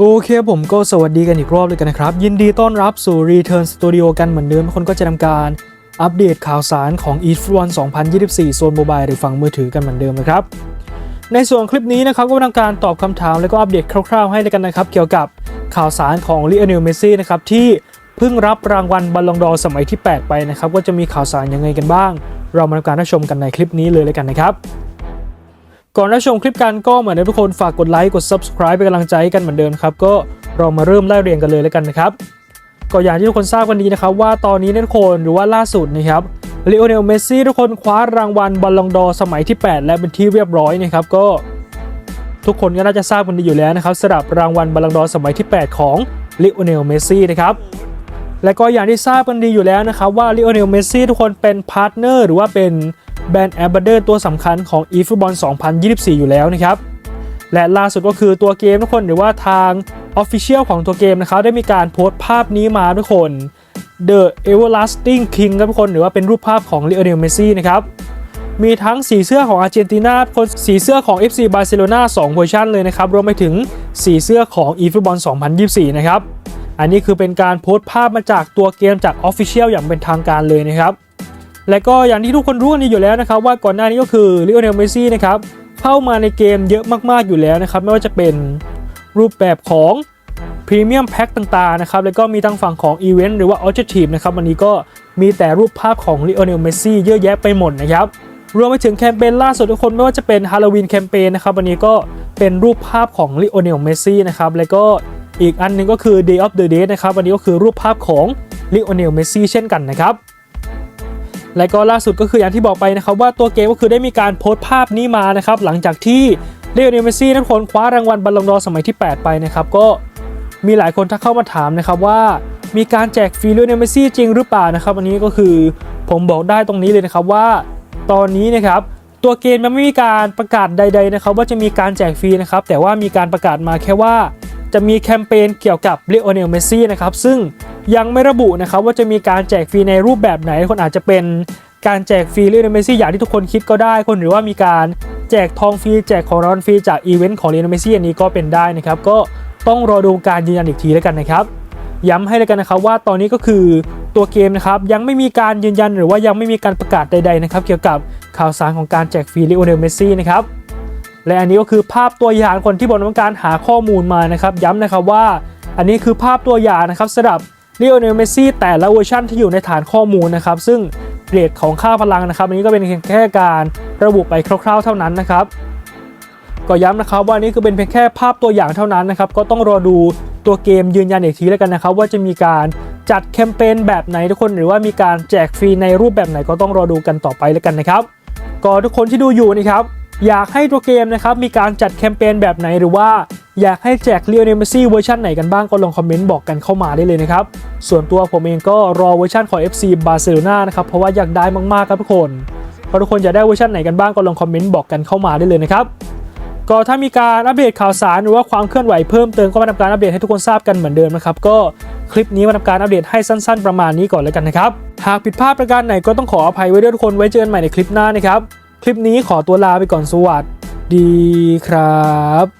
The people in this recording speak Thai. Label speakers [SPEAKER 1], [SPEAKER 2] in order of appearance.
[SPEAKER 1] โอเคผมก็สวัสดีกันอีกรอบเลยกันนะครับ ยินดีต้อนรับสู่ Return Studio กันเหมือนเดิมคนก็จะทำการอัปเดตข่าวสารของ e f 1 2024 โซนโมบายหรือฝั่งมือถือกันเหมือนเดิมนะครับ ในส่วนคลิปนี้นะครับก็ทำการตอบคำถามแล้วก็อัปเดตคร่าวๆให้เลยกันนะครับ เกี่ยวกับข่าวสารของลีโอเนลเมซี่นะครับที่เพิ่งรับรางวัลบอลลงดอร์สมัยที่ 8 ไปนะครับว่าจะมีข่าวสารยังไงกันบ้าง เรามาทำการรับชมกันในคลิปนี้เลยเลยกันนะครับ ก่อนรับชมคลิปกันก็เหมือนทุกคนฝากกดไลค์กด subscribe เป็นกำลังใจให้กันเหมือนเดิมครับก็เรามาเริ่มไล่เรียงกันเลยแล้วกันนะครับก็อย่างที่ทุกคนทราบกันดีนะครับว่าตอนนี้ทุกคนหรือว่าล่าสุดนะครับเลโอเนลเมสซี่ทุกคนคว้ารางวัลบอลลงดอสมัยที่ 8 และเป็นที่เรียบร้อยนะครับก็ ทุกคนก็น่าจะทราบกันดีอยู่แล้วนะครับสำหรับรางวัลบอลลงดอสมัยที่ 8 ของลิโอเนลเมสซี่นะครับและก็อย่างที่ทราบกันดีอยู่แล้วนะครับว่าลิโอเนลเมสซี่ทุกคนเป็นพาร์ทเนอร์หรือว่าเป็น แบรนด์แอมบาเดอร์ตัวสำคัญของ e f o o t b a l l 2024 อยู่แล้วนะครับ และล่าสุดก็คือตัวเกมทุกคนหรือว่าทาง Official ของตัวเกมนะครับได้มีการโพสต์ภาพนี้มาทุกคน The Everlasting King ครับทุกคนหรือว่าเป็นรูปภาพของ Lionel Messi นะครับมีทั้งสีเสื้อของอาร์เจนตินาคนสีเสื้อของ FC Barcelona 2เวอร์ชันเลยนะครับ รวมไปถึงสีเสื้อของ eFootball 2024 นะครับ อันนี้คือเป็นการโพสต์ภาพมาจากตัวเกมจาก Official อย่างเป็นทางการเลยนะครับ และก็อย่างที่ทุกคนรู้กันอยู่แล้วนะครับว่าก่อนหน้านี้ก็คือลิโอเนลเมซี่นะครับเข้ามาในเกมเยอะมากๆอยู่แล้วนะครับไม่ว่าจะเป็นรูปแบบของพรีเมียมแพ็คต่างๆนะครับแล้วก็มีทั้งฝั่งของอีเวนต์หรือว่า Objective นะครับวันนี้ก็มีแต่รูปภาพของลิโอเนลเมซี่เยอะแยะไปหมดนะครับรวมไปถึงแคมเปญล่าสุดทุกคนไม่ว่าจะเป็นฮาโลวีนแคมเปญนะครับวันนี้ก็เป็นรูปภาพของลิโอเนลเมซี่นะครับแล้วก็อีกอันหนึงก็คือ Day of the Dead นะครับวันนี้ก็คือรูปภาพของลิโอเนลเมซี่เช่นกันนะครับ และก็ล่าสุดก็คืออย่างที่บอกไปนะครับว่าตัวเกมก็คือได้มีการโพสต์ภาพนี้มานะครับหลังจากที่เลโอเนลเมซี่นั้นคนคว้ารางวัลบอลลงดอสมัยที่ 8 ไปนะครับก็มีหลายคนทักเข้ามาถามนะครับว่ามีการแจกฟรีเลโอเนลเมซี่จริงหรือเปล่านะครับอันนี้ก็คือผมบอกได้ตรงนี้เลยนะครับว่า ตอนนี้นะครับตัวเกมยังไม่มีการประกาศใด ๆนะครับ ว่าจะมีการแจกฟรีนะครับแต่ว่ามีการประกาศมาแค่ว่า จะมีแคมเปญเกี่ยวกับเลโอเนลเมซี่นะครับซึ่งยังไม่ระบุนะครับว่าจะมีการแจกฟรีในรูปแบบไหนคนอาจจะเป็นการแจกฟรีเลโอเนลเมซี่อย่างที่ทุกคนคิดก็ได้คนหรือว่ามีการแจกทองฟรีแจกของรางวัลฟรีจากอีเวนต์ของเลโอเนลเมซี่อันนี้ก็เป็นได้นะครับก็ต้องรอดูการยืนยันอีกทีแล้วกันนะครับย้ำให้เลยกันนะครับว่าตอนนี้ก็คือตัวเกมนะครับยังไม่มีการยืนยันหรือว่ายังไม่มีการประกาศใดๆนะครับเกี่ยวกับข่าวสารของการแจกฟรีลิโอเนลเมสซี่นะครับ และอันนี้ก็คือภาพตัวอย่างคนที่บอกต้องการหาข้อมูลมานะครับ ย้ำนะครับว่า อันนี้คือภาพตัวอย่างนะครับสำหรับเลิโอเนลเมซี่แต่ละเวอร์ชันที่อยู่ในฐานข้อมูลนะครับ ซึ่งเรทของค่าพลังนะครับอันนี้ก็เป็นเพียงแค่การระบุไปคร่าว ๆ เท่านั้นนะครับ ก็ย้ำนะครับว่านี่คือเป็นเพียงแค่ภาพตัวอย่างเท่านั้นนะครับ ก็ต้องรอดูตัวเกมยืนยันอีกทีแล้วกันนะครับ ว่าจะมีการจัดแคมเปญแบบไหนทุกคนหรือว่ามีการแจกฟรีในรูปแบบไหนก็ต้องรอดูกันต่อไปแล้วกันนะครับ ก็ทุกคนที่ดูอยู่นะครับ อยากให้ตัวเกมนะครับมีการจัดแคมเปญแบบไหนหรือว่าอยากให้แจกเลีย n เนมซี่เวอร์ชันไหนกันบ้างก็ลองคอมเมนต์บอกกันเข้ามาได้เลยนะครับ ส่วนตัวผมเองก็รอเวอร์ชันของ FC Barcelona นะครับ เพราะว่าอยากได้มาก ๆ ครับทุกคนพอทุกคนอยากได้เวอร์ชันไหนกันบ้างก็ลองคอมเมนต์บอกกันเข้ามาได้เลยนะครับ ก็ถ้ามีการอัปเดตข่าวสารหรือว่าความเคลื่อนไหวเพิ่มเติมก็มาทำการอัปเดตให้ทุกคนทราบกันเหมือนเดิมนะครับก็คลิปนี้มาทำการอัปเดตให้สั้น ๆ ประมาณนี้ก่อนเลยกันนะครับหากผิดพลาดประการไหนก็ต้องขออภัยไว้ด้วยทุกคนไว้เจอกันใหม่ในคลิปหน้านะครับ คลิปนี้ขอตัวลาไปก่อนสวัสดีครับ